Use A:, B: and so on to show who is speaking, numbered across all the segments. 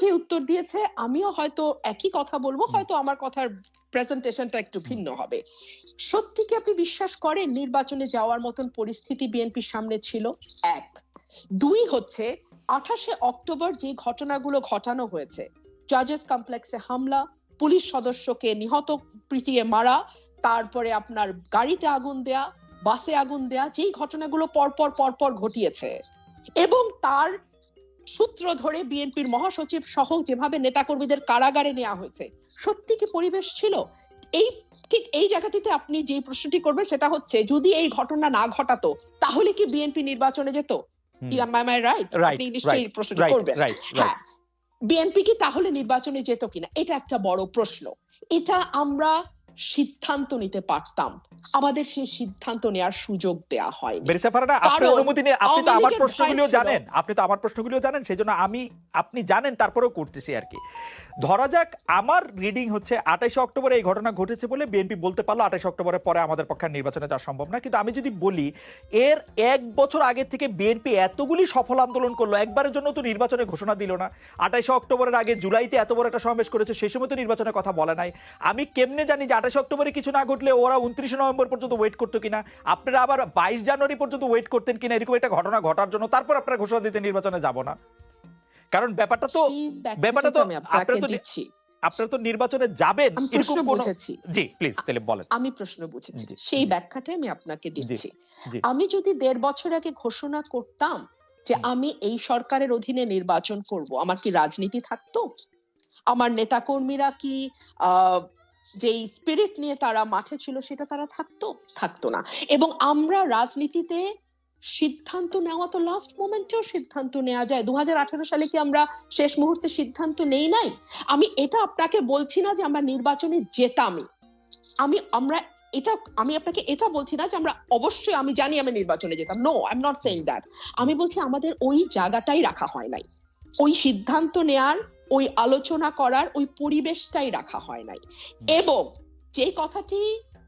A: যে উত্তর দিয়েছে আমিও হয়তো একই কথা বলব হয়তো আমার কথার প্রেজেন্টেশনটা একটু ভিন্ন হবে। সত্যি কি আপনি বিশ্বাস করেন নির্বাচনে যাওয়ার মতন পরিস্থিতি বিএনপির সামনে ছিল? এক। দুই হচ্ছে আঠাশে অক্টোবর যে ঘটনাগুলো ঘটানো হয়েছে জাজেস কমপ্লেক্সে হামলা পুলিশ সদস্যকে নিহত পিটিয়ে মারা তারপরে আপনার গাড়িতে আগুন দেয়া বাসে আগুন দেয়া যেই ঘটনাগুলো পরপর পরপর ঘটিয়েছে। এবং তার সূত্র ধরে বিএনপির মহাসচিব সহ যেভাবে নেতাকর্মীদের কারাগারে নেওয়া হয়েছে সত্যি কি পরিবেশ ছিল? এই ঠিক এই জায়গাটিতে আপনি যে প্রশ্নটি করবেন সেটা হচ্ছে যদি এই ঘটনা না ঘটাতো তাহলে কি বিএনপি নির্বাচনে যেত? রাইট
B: রাইট
A: আপনি নিশ্চয়ই প্রশ্নটি করবেন। হ্যাঁ বিএনপি কি তাহলে নির্বাচনে যেত কিনা? এটা একটা বড় প্রশ্ন। এটা আমরা সিদ্ধান্ত নিতে পারতাম। আমাদের সেই সিদ্ধান্ত নেওয়ার সুযোগ দেয়া হয়নি।
B: বেরিসা ফারানা আপনি অনুমতি নিয়ে আপনি তো আমার প্রশ্নগুলিও জানেন আপনি তো আমার প্রশ্নগুলিও জানেন সেই জন্য আমি আপনি জানেন তারপরেও করতেছি আর কি। ধরা যাক আমার রিডিং হচ্ছে আঠাইশে অক্টোবরে এই ঘটনা ঘটেছে বলে বিএনপি বলতে পারল আঠাইশে অক্টোবরের পরে আমাদের পক্ষে নির্বাচনে যাওয়া সম্ভব না। কিন্তু আমি যদি বলি এর এক বছর আগে থেকে বিএনপি এতগুলি সফল আন্দোলন করল একবারের জন্য তো নির্বাচনের ঘোষণা দিল না। আঠাইশে অক্টোবরের আগে জুলাইতে এত বড় একটা সমাবেশ করেছে সেই সময় তো নির্বাচনের কথা বলে নাই। আমি কেমনে জানি যে আঠাশে অক্টোবরে কিছু না ঘটলে ওরা উনত্রিশে নভেম্বর পর্যন্ত ওয়েট করতো কিনা? আপনারা আবার বাইশ জানুয়ারি পর্যন্ত ওয়েট করতেন কিনা? এরকম একটা ঘটনা ঘটার জন্য তারপর আপনারা ঘোষণা দিতে নির্বাচনে যাব না। কারণ ব্যাপারটা তো ব্যাপারটা তো
A: আমি
B: আপনারা তো
A: দিচ্ছি।
B: আপনারা তো নির্বাচনে যাবেন এরকম
A: প্রশ্ন বুঝেছি।
B: জি প্লিজ তাহলে বলেন।
A: আমি প্রশ্ন বুঝেছি। সেই। ব্যাখ্যাটাই আমি আপনাকে দিচ্ছি। আমি যদি দেড় বছর আগে ঘোষণা করতাম যে আমি এই সরকারের অধীনে নির্বাচন করব আমার কি রাজনীতি থাকতো? আমার নেতাকর্মীরা কি আহ যেই স্পিরিট নিয়ে তারা মাঠে ছিল সেটা তারা থাকতো থাকতো না। এবং আমরা রাজনীতিতে সিদ্ধান্ত নেওয়া তো লাস্ট মোমেন্টেও সিদ্ধান্ত নেওয়া যায়। দুই হাজার আঠারো সালে কি আমরা শেষ মুহূর্তে সিদ্ধান্ত নেই নাই? আমি এটা আপনাকে বলছি না যে আমরা নির্বাচনে যেতামই। আমি, আমরা এটা, আমি আপনাকে এটা বলছি না যে আমরা অবশ্যই, আমি জানি আমি নির্বাচনে যেতাম। No I am not saying that আমি বলছি আমাদের ওই জায়গাটাই রাখা হয় নাই। ওই সিদ্ধান্ত নেয়ার ওই আলোচনা করার ওই পরিবেশটাই রাখা হয় নাই। এবং যে কথাটি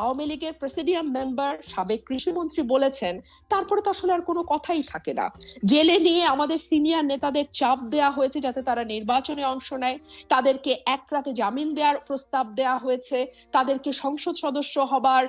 A: আওয়ামী লীগের প্রেসিডিয়াম মেম্বার, সাবেক কৃষিমন্ত্রী বলেছেন, তারপরে তো আসলে আর কোনো কথাই থাকে না। জেলে নিয়ে আমাদের সিনিয়র নেতাদের চাপ দেয়া হয়েছে যাতে তারা নির্বাচনে অংশ নেয়। তাদেরকে এক রাতে জামিন দেওয়ার প্রস্তাব দেয়া হয়েছে। তাদেরকে সংসদ সদস্য হবার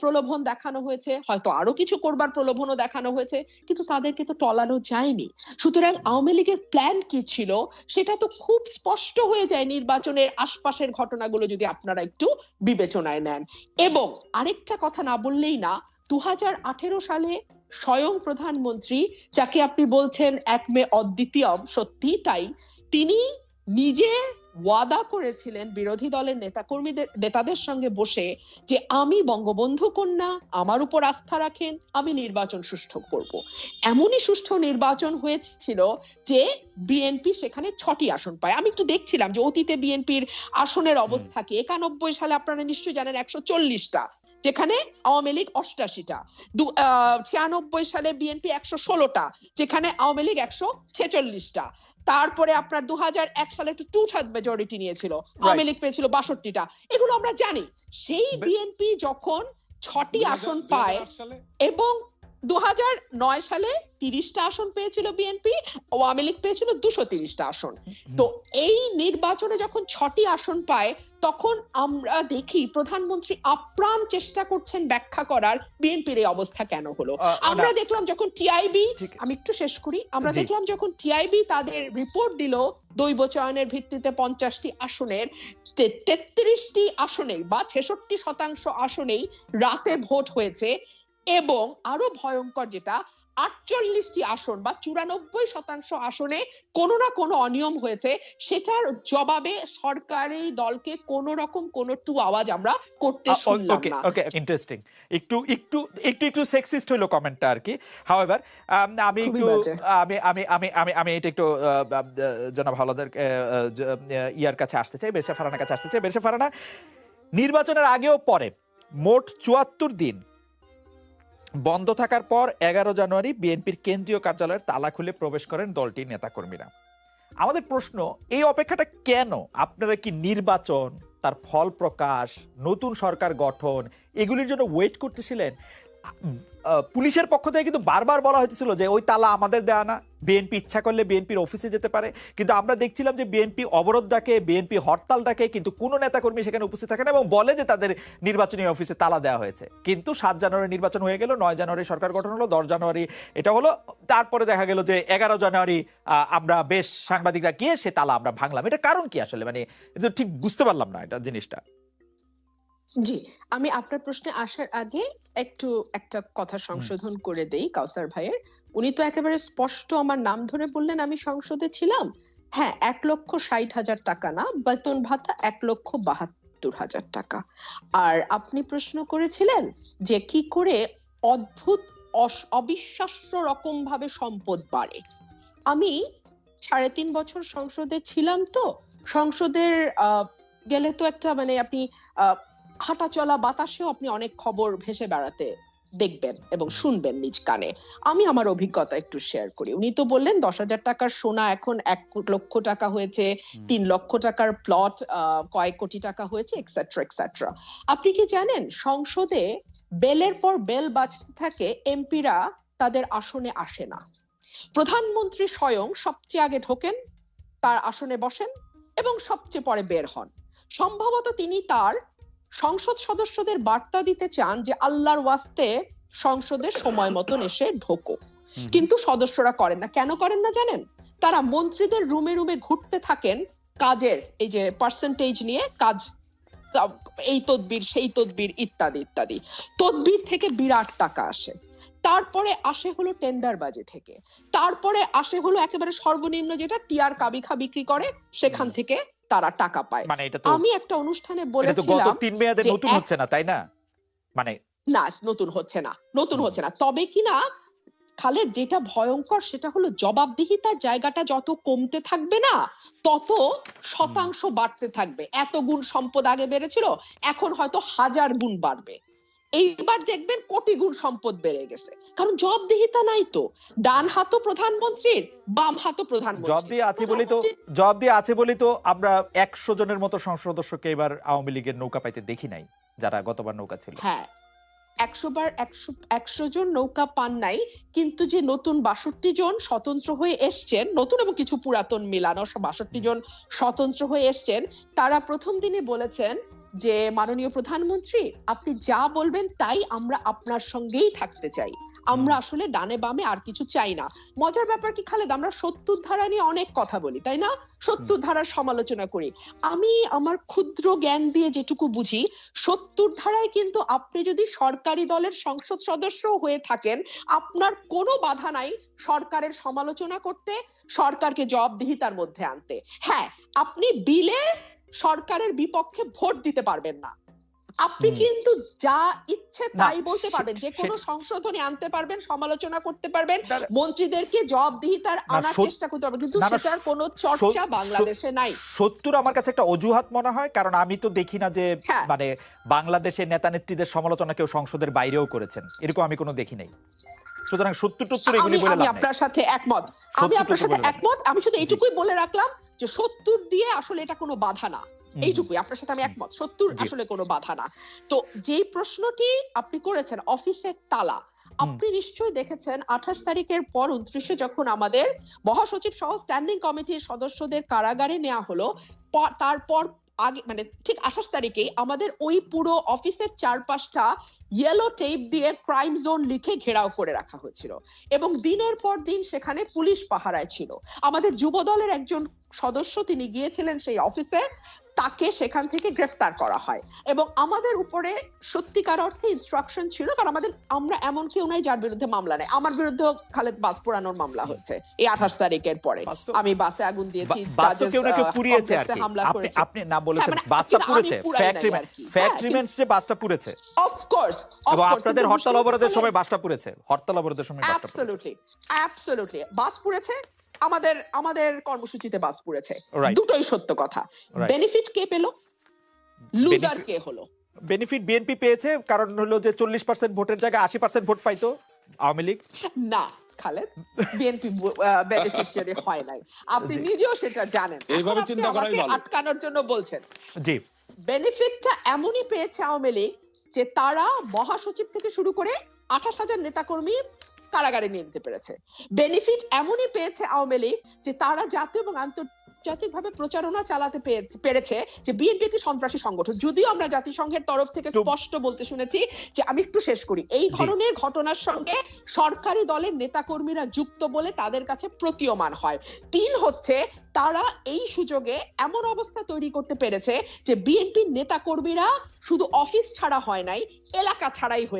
A: প্রলোভন দেখানো হয়েছে। হয়তো আরও কিছু করবার প্রলোভনও দেখানো হয়েছে, কিন্তু তাদেরকে তো টলানো যায়নি। সুতরাং আওয়ামী লীগের প্ল্যান কি ছিল, সেটা তো খুব স্পষ্ট হয়ে যায় নির্বাচনের আশপাশের ঘটনাগুলো যদি আপনারা একটু বিবেচনায় নেন। এবং আরেকটা কথা না বললেই না দু হাজার আঠেরো সালে স্বয়ং প্রধানমন্ত্রী, যাকে আপনি বলছেন এক মে অদ্বিতীয় সত্যি তাই, তিনি নিজে ওয়াদা করেছিলেন বিরোধী দলের নেতাকর্মীদের নেতাদের সঙ্গে বসে যে আমি বঙ্গবন্ধু কন্যা আমার উপর আস্থা রাখেন আমি নির্বাচন সুষ্ঠু করব। এমনই সুষ্ঠু নির্বাচন হয়েছিল যে বিএনপি সেখানে ছটি আসন পায়। আমি একটু দেখছিলাম যে অতীতে বিএনপির আসনের অবস্থা কি? একানব্বই সালে আপনারা নিশ্চয়ই জানেন একশো চল্লিশটা যেখানে আওয়ামী লীগ অষ্টাশিটা। ছিয়ানব্বই সালে বিএনপি একশো ষোলোটা যেখানে আওয়ামী লীগ একশো ছেচল্লিশটা। তারপরে আপনার দু এক সালে একটু টু থার্ড মেজরিটি নিয়েছিল আওয়ামী লীগ পেয়েছিল বাষট্টিটা। এগুলো আমরা জানি। সেই বিএনপি যখন ছটি আসন পায় এবং দু নয় সালে তিরিশটা আসন পেয়েছিল বিএনপি আওয়ামী লীগ পেয়েছিল দুশো তিরিশটা আসন। তো এই নির্বাচনে যখন ছটি আসন পায় তখন আমরা দেখি প্রধানমন্ত্রী আপ্রাণ চেষ্টা করছেন ব্যাখ্যা করার বিএনপির এই অবস্থা কেন হলো। আমরা দেখলাম যখন টিআইবি আমি একটু শেষ করি আমরা দেখলাম যখন টিআইবি তাদের রিপোর্ট দিল দৈব চয়নের ভিত্তিতে পঞ্চাশটি আসনের তেত্রিশটি আসনেই বা ছেষট্টি শতাংশ আসনেই রাতে ভোট হয়েছে। এবং আরও ভয়ঙ্কর যেটা আটচল্লিশটি আসন বা চুরানব্বই শতাংশ আসনে কোনো না কোনো অনিয়ম হয়েছে সেটার জবাবে সরকারি দলকে কোন রকম কোন টু আওয়াজ আমরা করতে শুনলাম
B: ওকে
A: না।
B: ওকে ইন্টারেস্টিং একটু একটু একটু একটু সেক্সিস্ট হইল কমেন্টটা আর কি। হাওয়েভার আমি একটু। আমি আমি আমি আমি আমি এটা একটু জনাব হাওলাদার ইয়ার কাছে আসতে চাই বেরসা ফারানার কাছে আসতে চাই। বেরসা ফারানা নির্বাচনের আগেও পরে মোট চুয়াত্তর দিন বন্ধ থাকার পর এগারো জানুয়ারি বিএনপির কেন্দ্রীয় কার্যালয়ের তালা খুলে প্রবেশ করেন দলটির নেতাকর্মীরা। আমাদের প্রশ্ন, এই অপেক্ষাটা কেন? আপনারা কি নির্বাচন, তার ফল প্রকাশ, নতুন সরকার গঠন, এগুলির জন্য ওয়েট করতেছিলেন? পুলিশের পক্ষ থেকে কিন্তু বারবার বলা হয়েছিল যে ওই তালা আমাদের দেয়া না। বিএনপি ইচ্ছা করলে বিএনপির অফিসে যেতে পারে। কিন্তু আমরা দেখছিলাম যে বিএনপি অবরোধ ডাকে বিএনপি হরতাল ডাকে কিন্তু কোনো নেতাকর্মী সেখানে উপস্থিত থাকে না এবং বলে যে তাদের নির্বাচনী অফিসে তালা দেওয়া হয়েছে। কিন্তু সাত জানুয়ারি নির্বাচন হয়ে গেল, নয় জানুয়ারি সরকার গঠন হলো, দশ জানুয়ারি এটা হলো। তারপরে দেখা গেল যে এগারো জানুয়ারি আমরা বেশ সাংবাদিকরা গিয়ে সে তালা আমরা ভাঙলাম। এটা কারণ কি আসলে? মানে এটা ঠিক বুঝতে পারলাম না এটা জিনিসটা।
A: জি আমি আপনার প্রশ্নে আসার আগে একটু একটা কথা সংশোধন করে দেই কাউসার ভাইয়ের। উনি তো একেবারে স্পষ্ট আমার নাম ধরে বললেন আমি সংসদে ছিলাম। হ্যাঁ এক লক্ষ ষাট হাজার টাকা না বেতন ভাতা এক লক্ষ বাহাত্তর হাজার টাকা। আর আপনি প্রশ্ন করেছিলেন যে কি করে অদ্ভুত অবিশ্বাস্য রকম ভাবে সম্পদ বাড়ে। আমি সাড়ে তিন বছর সংসদে ছিলাম তো সংসদের আহ, গেলে তো একটা মানে আপনি আহ, হাঁটা চলা বাতাসেও আপনি অনেক খবর ভেসে বেড়াতে দেখবেন এবং শুনবেন নিজ কানে। আমি আমার অভিজ্ঞতা একটু শেয়ার করি। উনি তো বললেন দশ হাজার টাকার সোনা এখন এক লক্ষ টাকা হয়েছে তিন লক্ষ টাকার প্লট কয়েক কোটি টাকা হয়েছে এক্সেট্রা এক্সেট্রা আপনি কি জানেন সংসদে বেলের পর বেল বাজতে থাকে এমপিরা তাদের আসনে আসে না। প্রধানমন্ত্রী স্বয়ং সবচেয়ে আগে ঢোকেন তার আসনে বসেন এবং সবচেয়ে পরে বের হন। সম্ভবত তিনি তার সংসদ সদস্যদের বার্তা দিতে চান যে আল্লাহর ওয়াস্তে সংসদে সময় মতন এসে ঢোকো। কিন্তু সদস্যরা করেন না। কেন করেন না জানেন? তারা মন্ত্রীদের রুমে রুমে ঘুরতে থাকেন কাজের এই যে পার্সেন্টেজ নিয়ে কাজ এই তদবির সেই তদবির ইত্যাদি ইত্যাদি। তদবির থেকে বিরাট টাকা আসে। তারপরে আসে হলো টেন্ডার বাজে থেকে। তারপরে আসে হলো একেবারে সর্বনিম্ন যেটা টিয়ার কাবিখা বিক্রি করে সেখান থেকে তারা টাকা পায়।
B: মানে এটা তো
A: আমি একটা অনুষ্ঠানে
B: গত
A: বলেছিলাম
B: তিন মেয়াদে নতুন হচ্ছে না তাই না? মানে
A: না নতুন হচ্ছে না নতুন হচ্ছে না। তবে কি না খালেদ যেটা ভয়ঙ্কর সেটা হলো জবাবদিহিতার জায়গাটা যত কমতে থাকবে না তত শতাংশ বাড়তে থাকবে। এত গুণ সম্পদ আগে বেড়েছিল এখন হয়তো হাজার গুণ বাড়বে। এইবার দেখবেন কোটি গুণ সম্পদ বেড়ে গেছে। কারণ জবাবদিহিতা নাই তো। ডান হাতও প্রধানমন্ত্রীর বাম হাতও প্রধানমন্ত্রী জব
B: দিয়ে আছে বলেই তো জব দিয়ে আছে বলেই তো আমরা একশো জনের মতো সংসদ সদস্যকে এবার আওয়ামী লীগের নৌকা পাইতে দেখি নাই যারা গতবার নৌকা ছিল।
A: হ্যাঁ। একশো বার একশো একশো জন নৌকা পান নাই কিন্তু যে নতুন বাষট্টি জন স্বতন্ত্র হয়ে এসছেন নতুন এবং কিছু পুরাতন মিলানো বাষট্টি জন স্বতন্ত্র হয়ে এসছেন তারা প্রথম দিনে বলেছেন যে মাননীয় প্রধানমন্ত্রী আপনি যা বলবেন তাই আমরা আপনার সঙ্গেই থাকতে চাই। আমরা আসলে ডানে বামে আর কিছু চাই না। মজার ব্যাপার কি খালেদ আমরা সত্তর ধারা নিয়ে অনেক কথা বলি তাই না? সত্তর ধারার সমালোচনা করি। আমি আমার ক্ষুদ্র জ্ঞান দিয়ে যেটুকু বুঝি সত্তর ধারায় কিন্তু আপনি যদি সরকারি দলের সংসদ সদস্য হয়ে থাকেন আপনার কোনো বাধা নাই সরকারের সমালোচনা করতে সরকারকে জবাবদিহিতার মধ্যে আনতে। হ্যাঁ আপনি বিলে সরকারের বিপক্ষে ভোট দিতে পারবেন না। আপনি কিন্তু যা ইচ্ছে তাই বলতে পারবেন। যে কোনো সংশোধনী আনতে পারবেন সমালোচনা করতে পারবেন মন্ত্রীদেরকে জবাবদিহিতার আনার চেষ্টা করতে পারবেন। কিন্তু সেটার কোনো চর্চা বাংলাদেশে নাই।
B: সত্তর আমার কাছে একটা অজুহাত মনে হয় কারণ আমি তো দেখি না যে
A: হ্যাঁ।
B: মানে বাংলাদেশের নেতা নেত্রীদের সমালোচনা কেউ সংসদের বাইরেও করেছেন। এরকম আমি কোনো দেখি নাই। সুতরাং সত্তর টত্তর এগুলি বলে
A: আমি আপনার সাথে একমত। আমি আপনার সাথে একমত। আমি শুধু এইটুকুই বলে রাখলাম যে সত্তর দিয়ে আসলে এটা কোনো বাধা না। এইটুকুই আপনার সাথে আমি একমত। সত্তর আসলে কোনো বাধা না। তো যেই প্রশ্নটি আপনি করেছেন অফিসের তালা আপনি নিশ্চয়ই দেখেছেন আঠাশ তারিখের পর উনত্রিশে যখন আমাদের মহাসচিব সহ স্ট্যান্ডিং কমিটির সদস্যদের কারাগারে নেওয়া হলো তারপর আগে মানে ঠিক আঠাশ তারিখেই আমাদের ওই পুরো অফিসের চারপাশটা ইয়েলো টেপ দিয়ে ক্রাইম জোন লিখে ঘেরাও করে রাখা হয়েছিল। এবং দিনের পর দিন সেখানে পুলিশ পাহারায় ছিল। আমাদের যুব দলের একজন সদস্য তিনি গিয়েছিলেন সেই অফিসে তাকে সেখান থেকে গ্রেফতার করা হয়। এবং আমাদের উপরে সত্যিকার অর্থে ইনস্ট্রাকশন ছিল কারণ আমাদের আমরা এমন কেউ নাই যার বিরুদ্ধে মামলা নেই। আমার বিরুদ্ধে খালেদ বাস পোড়ানোর মামলা হচ্ছে এই আঠাশ তারিখের পরে। আমি বাসে আগুন দিয়েছি
B: পুড়িয়েছে
A: হামলা
B: আপনি
A: করেছে।
B: আপনি না বলেছেন
A: মানে
B: বাসটা পুড়েছে।
A: পুড়াই নাই
B: ফ্যাক্টরি
A: আর কি।
B: ফ্যাক্টরি
A: হ্যাঁ,
B: মেন্স যে বাসটা পুড়েছে।
A: অফকোর্স
B: এবং আপনাদের হরতাল অবরোধের সময় বাসটা পুড়েছে। হরতাল অবরোধের সময়
A: অ্যাবসলিউটলি অ্যাবসলিউটলি বাস পুড়েছে আমাদের আমাদের কর্মসূচিতে বাস পুড়েছে. দুটোই সত্য কথা। বেনিফিট কে পেল? লুজার কে হলো?
B: বেনিফিট বিএনপি পেয়েছে কারণ হলো যে চল্লিশ পার্সেন্ট ভোটের জায়গায় আশি পার্সেন্ট ভোট পাইতো আওয়ামী লীগ।
A: না খালেদ বিএনপি বেনিফিশিয়ারি হয় নাই। আপনি নিজেও সেটা জানেন।
C: এইভাবে চিন্তা করাই ভালো।
A: আটকানোর জন্য বলছেন।
B: জি।
A: বেনিফিটটা এমনই পেয়েছে আওয়ামী লীগ যে তারা মহাসচিব থেকে শুরু করে আঠাশ হাজার নেতাকর্মী কারাগারে নিয়ে নিতে পেরেছে। বেনিফিট এমনই পেয়েছে আওয়ামী লীগ যে তারা জাতীয় এবং আন্তর্জাতিকভাবে প্রচারণা চালাতে পেরেছে- যে বিএনপি একটি সন্ত্রাসী সংগঠন। যদিও আমরা জাতিসংঘের তরফ থেকে স্পষ্ট বলতে শুনেছি যে আমি একটু শেষ করি। এই ধরনের ঘটনার সঙ্গে সরকারি দলের নেতাকর্মীরা যুক্ত বলে তাদের কাছে প্রতীয়মান হয়। তিন হচ্ছে তারা এই সুযোগে এমন অবস্থা তৈরি করতে পেরেছে যে বিএনপির নেতাকর্মীরা শুধু অফিস ছাড়া হয় নাই এলাকা ছাড়াই হয়ে